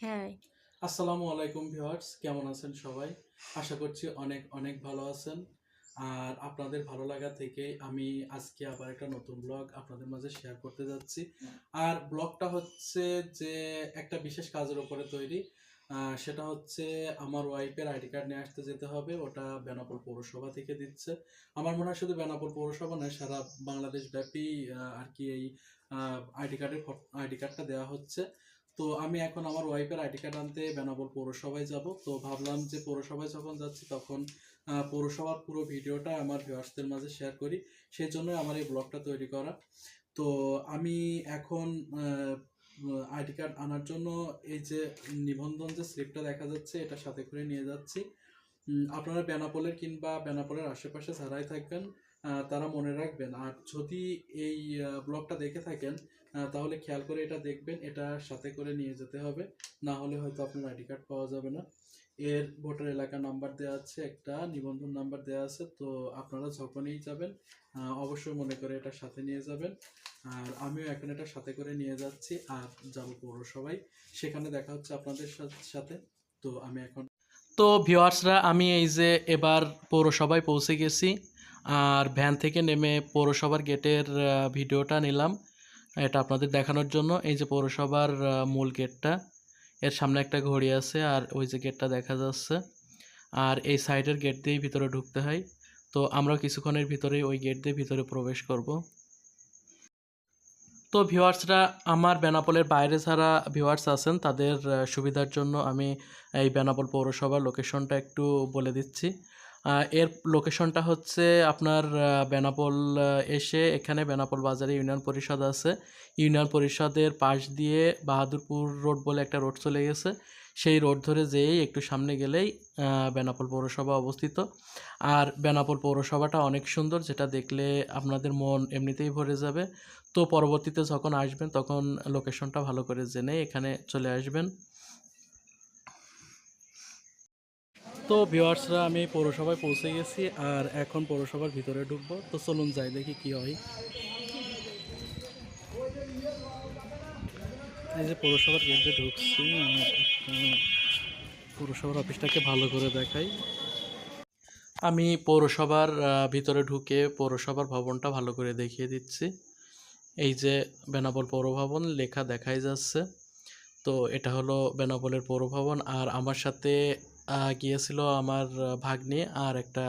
হ্যাঁ। আসসালামু আলাইকুম ভিউয়ার্স, কেমন আছেন সবাই? আশা করছি অনেক অনেক ভালো আছেন। আর আপনাদের ভালো লাগা থেকে আমি আজকে আবার একটা নতুন ব্লগ আপনাদের মাঝে শেয়ার করতে যাচ্ছি। আর ব্লগটা হচ্ছে যে একটা বিশেষ কাজের উপরে তৈরি। সেটা হচ্ছে আমার ওয়াইফের আইডি কার্ড নিয়ে আসতে যেতে হবে। ওটা বেনাপোল পৌরসভা থেকে দিচ্ছে। আমার মনে হয় শুধু বেনাপোল পৌরসভা নয়, সারা বাংলাদেশ ব্যাপী আর কি এই আইডি কার্ডের আইডি কার্ডটা দেওয়া হচ্ছে। তো আমি এখন আমার ওয়াইফের আইডি কার্ড আনতে বেনাপোল পৌরসভায় যাব। তো ভাবলাম যে পৌরসভায় যখন যাচ্ছি তখন পৌরসভার পুরো ভিডিওটা আমার ভিউয়ার্সদের মাঝে শেয়ার করি। সেই জন্য আমার এই ব্লগটা তৈরি করা। তো আমি এখন আইডি কার্ড আনার জন্য এই যে নিবন্ধন যে স্লিপটা দেখা যাচ্ছে, এটা সাথে করে নিয়ে যাচ্ছি। আপনারা বেনাপোলের কিংবা বেনাপোলের আশেপাশে যারাই থাকবেন তারা মনে রাখবেন। আর যদি এই ব্লগটা দেখে থাকেন তাহলে খেয়াল করে এটা দেখবেন, এটা সাথে করে নিয়ে যেতে হবে। না হলে হয়তো আপনার আইডি কার্ড পাওয়া যাবে না। এর ভোটার এলাকা নাম্বার দেওয়া আছে, একটা নিবন্ধন নাম্বার দেওয়া আছে, তো আপনারা যখনই যাবেন অবশ্যই মনে করে এটা সাথে নিয়ে যাবেন। আর আমিও এখন এটা সাথে করে নিয়ে যাচ্ছি, আর যাব পৌরসভায়। সেখানে দেখা হচ্ছে আপনাদের সাথে তো আমি এখন তো ভিওয়ার্সরা আমি এই যে এবার পৌরসভায় পৌঁছে গেছি, আর ভ্যান থেকে নেমে পৌরসভার গেটের ভিডিওটা নিলাম। এটা আপনাদের দেখানোর জন্য। এই যে পৌরসভার মূল গেটটা, এর সামনে একটা ঘড়ি আছে আর ওই যে গেটটা দেখা যাচ্ছে। আর এই সাইডের গেট দিয়েই ভিতরে ঢুকতে হয়। তো আমরা কিছুক্ষণের ভিতরেই ওই গেট দিয়ে ভিতরে প্রবেশ করব। তো ভিউয়ার্সরা, আমার বেনাপোলের বাইরে যারা ভিউয়ার্স আছেন, তাদের সুবিধার জন্য আমি এই বেনাপোল পৌরসভার লোকেশনটা একটু বলে দিচ্ছি। এর লোকেশনটা হচ্ছে আপনার বেনাপোল এসে এখানে বেনাপোল বাজারে ইউনিয়ন পরিষদ আছে। ইউনিয়ন পরিষদের পাশ দিয়ে বাহাদুরপুর রোড বলে একটা রোড চলে গেছে। সেই রোড ধরে যেয়েই একটু সামনে গেলেই বেনাপোল পৌরসভা অবস্থিত। আর বেনাপোল পৌরসভাটা অনেক সুন্দর, যেটা দেখলে আপনাদের মন এমনিতেই ভরে যাবে। তো পরবর্তীতে যখন আসবেন, তখন লোকেশনটা ভালো করে জেনে এখানে চলে আসবেন। তো ভিউয়ার্সরা, আমি পৌরসভায় পৌঁছে গেছি আর এখন পৌরসভার ভিতরে ঢুকবো। তো চলুন যাই দেখি কি হয়। এই যে পৌরসভার গেটে ঢুকছি পৌরসভার অফিসটাকে ভালো করে দেখাই। আমি পৌরসভার ভিতরে ঢুকে পৌরসভার ভবনটা ভালো করে দেখিয়ে দিচ্ছি। এই যে বেনাপোল পৌরভবন, লেখা দেখাই যাচ্ছে। তো এটা হলো বেনাপোলের পৌরভবন। আর আমার সাথে গিয়েছিল আমার ভাগ্নে আর একটা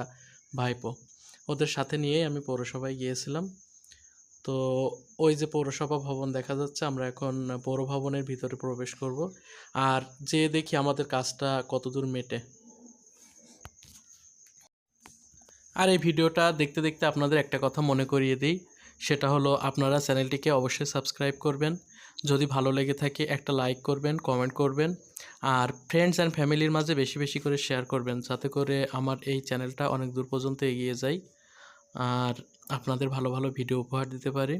ভাইপো। ওদের সাথে নিয়েই আমি পৌরসভায় গিয়েছিলাম। তো ওই যে পৌরসভা ভবন দেখা যাচ্ছে, আমরা এখন পৌর ভবনের ভিতরে প্রবেশ করব। আর যে দেখি আমাদের কাজটা কতদূর মেটে। আর এই ভিডিওটা দেখতে দেখতে আপনাদের একটা কথা মনে করিয়ে দিই। সেটা হলো, আপনারা চ্যানেলটিকে অবশ্যই সাবস্ক্রাইব করবেন। যদি ভালো লেগে থাকে একটা লাইক করবেন কমেন্ট করবেন, আর ফ্রেন্ডস অ্যান্ড ফ্যামিলির মাঝে বেশি বেশি করে শেয়ার করবেন, যাতে করে আমার এই চ্যানেলটা অনেক দূর পর্যন্ত এগিয়ে যায়, আর আপনাদের ভালো ভালো ভিডিও উপহার দিতে পারে।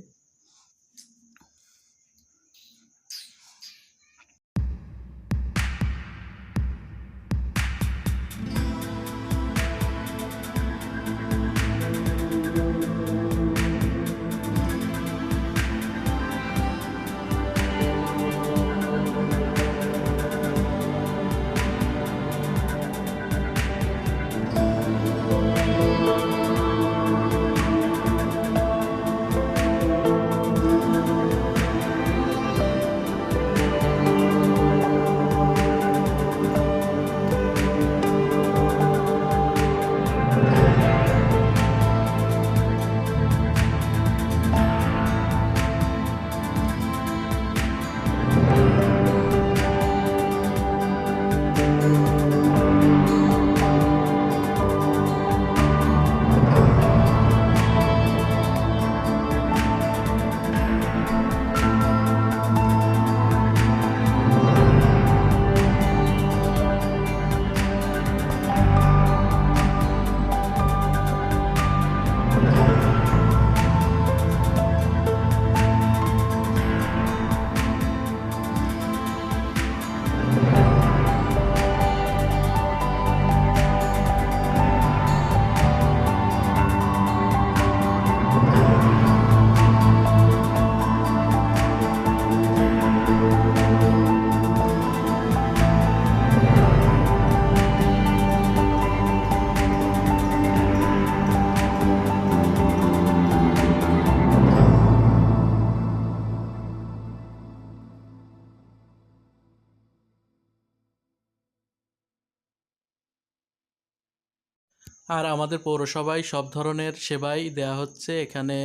আর আমাদের পৌরসভায় সব ধরনের সেবাই দেয়া হচ্ছে। এখানে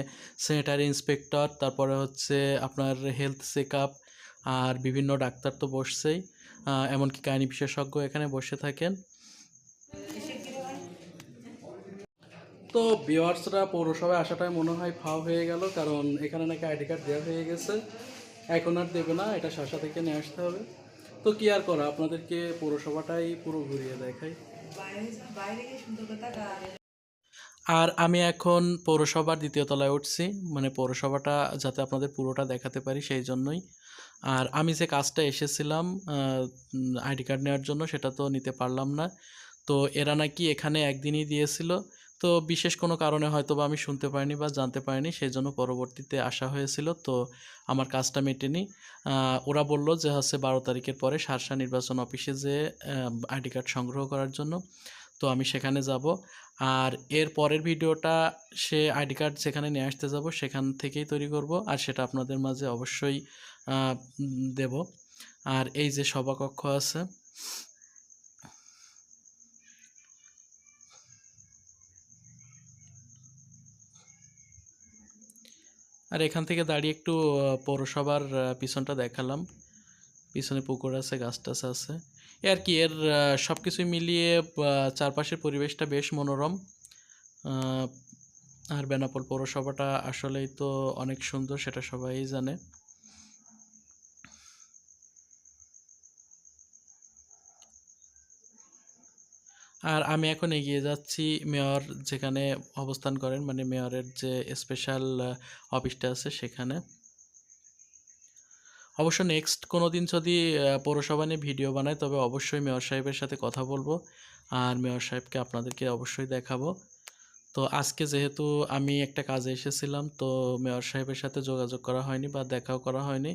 স্যানিটারি ইন্সপেক্টর তারপরে হচ্ছে আপনার হেলথ চেক আর বিভিন্ন ডাক্তার তো বসছেই এমনকি কাহিনী বিশেষজ্ঞ এখানে বসে থাকেন। তো ভিওয়ার্সরা পৌরসভায় আসাটাই মনে হয় ফাও হয়ে গেল, কারণ এখানে নাকি আইডি কার্ড দেওয়া হয়ে গেছে। এখন আর দেবে না, এটা শাসা থেকে নিয়ে আসতে হবে। তো কি আর করা, আপনাদেরকে পৌরসভাটাই পুরো ঘুরিয়ে দেখাই। আর আমি এখন পৌরসভার দ্বিতীয় তলায় উঠছি মানে পৌরসভাটা যাতে আপনাদের পুরোটা দেখাতে পারি সেই জন্যই। আর আমি যে কাজটা এসেছিলাম আইডি কার্ড নেওয়ার জন্য সেটা তো নিতে পারলাম না। তো এরা নাকি এখানে একদিনই দিয়েছিল তো বিশেষ কোনো কারণে হয়তো বা আমি শুনতে পারিনি বা জানতে পারিনি, সেই জন্য পরবর্তীতে আসা হয়েছিল। তো আমার কাজটা মেটেনি। ওরা বলল যে হচ্ছে বারো তারিখের পরে সারসা নির্বাচন অফিসে যে আইডি কার্ড সংগ্রহ করার জন্য, তো আমি সেখানে যাব। আর এর পরের ভিডিওটা সে আইডি কার্ড যেখানে নিয়ে আসতে যাব সেখান থেকেই তৈরি করব আর সেটা আপনাদের মাঝে অবশ্যই দেব। আর এই যে সভাকক্ষ আছে আর এখান থেকে দাঁড়িয়ে একটু পৌরসভার পিছনটা দেখালাম। পিছনে পুকুর আছে, গাছ টাছ আছে। এ আর কি, এর সব কিছুই মিলিয়ে চারপাশের পরিবেশটা বেশ মনোরম। আর বেনাপোল পৌরসভাটা আসলেই তো অনেক সুন্দর, সেটা সবাই জানে। আর আমি এখন এগিয়ে যাচ্ছি মেয়র যেখানে অবস্থান করেন মানে মেয়রের যে স্পেশাল অফিসটা আছে সেখানে। অবশ্য নেক্সট কোনো দিন যদি পৌরসভা নিয়ে ভিডিও বানাই, তবে অবশ্যই মেয়র সাহেবের সাথে কথা বলব। আর মেয়র সাহেবকে আপনাদেরকে অবশ্যই দেখাবো। তো আজকে যেহেতু আমি একটা কাজে এসেছিলাম, তো মেয়র সাহেবের সাথে যোগাযোগ করা হয়নি বা দেখাও করা হয়নি।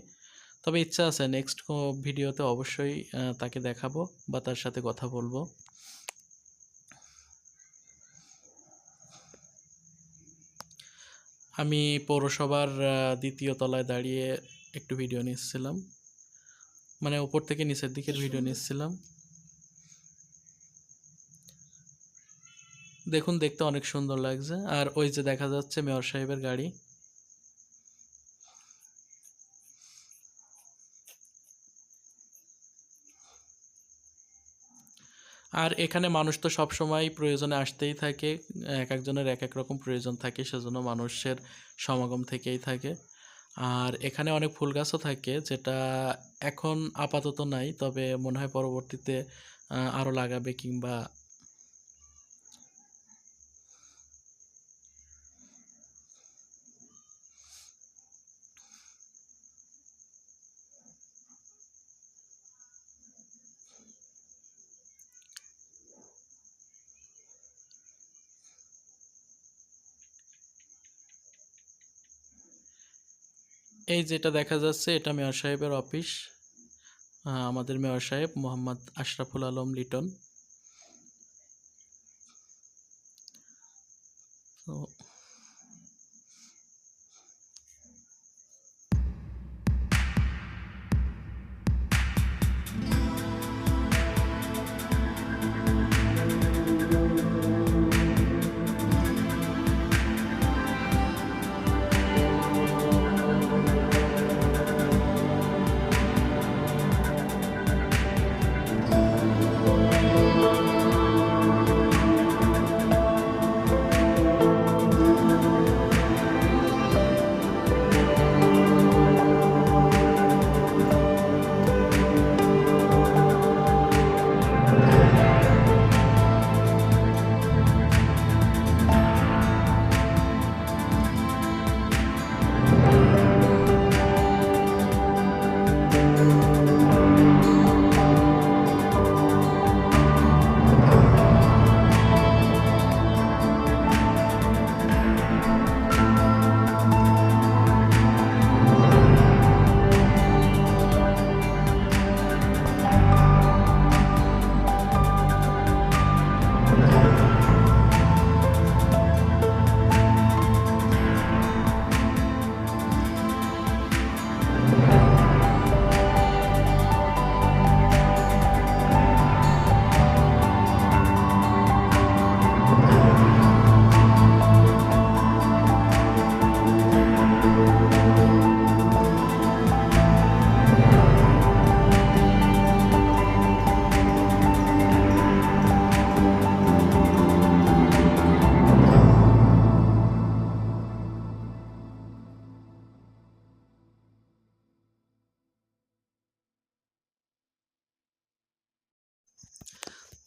তবে ইচ্ছা আছে নেক্সট ভিডিওতে অবশ্যই তাকে দেখাবো বা তার সাথে কথা বলব। আমি পৌরসভার দ্বিতীয় তলায় দাঁড়িয়ে একটু ভিডিও নিচ্ছিলাম। মানে উপর থেকে নিচের দিকের ভিডিও নিচ্ছিলাম। দেখুন দেখতে অনেক সুন্দর লাগছে। আর ওই যে দেখা যাচ্ছে মেয়র সাহেবের গাড়ি। আর এখানে মানুষ তো সব সময় প্রয়োজনে আসতেই থাকে, এক একজনের এক এক রকম প্রয়োজন থাকে, সেজন্য মানুষের সমাগম থেকেই থাকে। আর এখানে অনেক ফুল গাছও থাকে, যেটা এখন আপাতত নাই, তবে মনে হয় পরবর্তীতে আরও আরও লাগাবে কিংবা এই যেটা দেখা যাচ্ছে, এটা মেয়র সাহেবের অফিস। আমাদের মেয়র সাহেব মোহাম্মদ আশরাফুল আলম লিটন। তো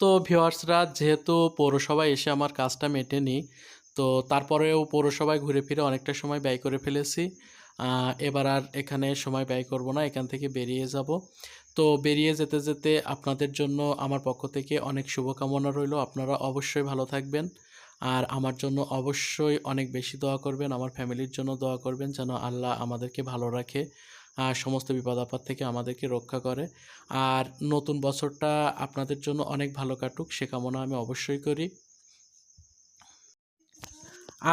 তো ভিউয়ার্সরা যেহেতু পৌরসভায় এসে আমার কাজটা মেটেনি, তো তারপরেও পৌরসভায় ঘুরে ফিরে অনেকটা সময় ব্যয় করে ফেলেছি। এবার আর এখানে সময় ব্যয় করব না, এখান থেকে বেরিয়ে যাব। তো বেরিয়ে যেতে যেতে আপনাদের জন্য আমার পক্ষ থেকে অনেক শুভকামনা রইল, আপনারা অবশ্যই ভালো থাকবেন। আর আমার জন্য অবশ্যই অনেক বেশি দোয়া করবেন, আমার ফ্যামিলির জন্য দোয়া করবেন, যেন আল্লাহ আমাদেরকে ভালো রাখে। সমস্ত বিপদ আপদ থেকে আমাদেরকে রক্ষা করে। আর নতুন বছরটা আপনাদের জন্য অনেক ভালো কাটুক, সে কামনা আমি অবশ্যই করি।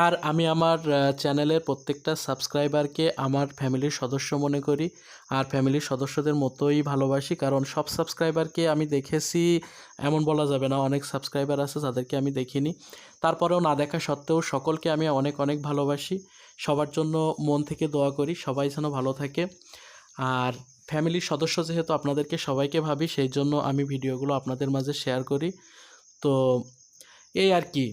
আর আমি আমার চ্যানেলের প্রত্যেকটা সাবস্ক্রাইবারকে আমার ফ্যামিলির সদস্য মনে করি। আর ফ্যামিলির সদস্যদের মতোই ভালোবাসি, কারণ সব সাবস্ক্রাইবারকে আমি দেখেছি, এমন বলা যাবে না, অনেক সাবস্ক্রাইবার আছে যাদেরকে আমি দেখিনি। তারপরেও না দেখা সত্ত্বেও সকলকে আমি অনেক অনেক ভালোবাসি। সবার জন্য মন থেকে দোয়া করি, সবাই যেন ভালো থাকে। আর ফ্যামিলির সদস্য যেহেতু আপনাদেরকে সবাইকে ভাবি, সেই জন্য আমি ভিডিওগুলো আপনাদের মাঝে শেয়ার করি। তো এই আর কি।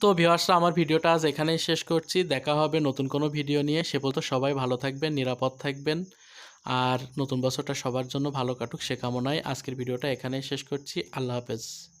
তো ভিউয়ার্সরা আমার ভিডিওটা আজ এখানেই শেষ করছি। দেখা হবে নতুন কোনো ভিডিও নিয়ে। সে বলতো সবাই ভালো থাকবেন, নিরাপদ থাকবেন। আর নতুন বছরটা সবার জন্য ভালো কাটুক সে কামনায় আজকের ভিডিওটা এখানেই শেষ করছি। আল্লাহ হাফেজ।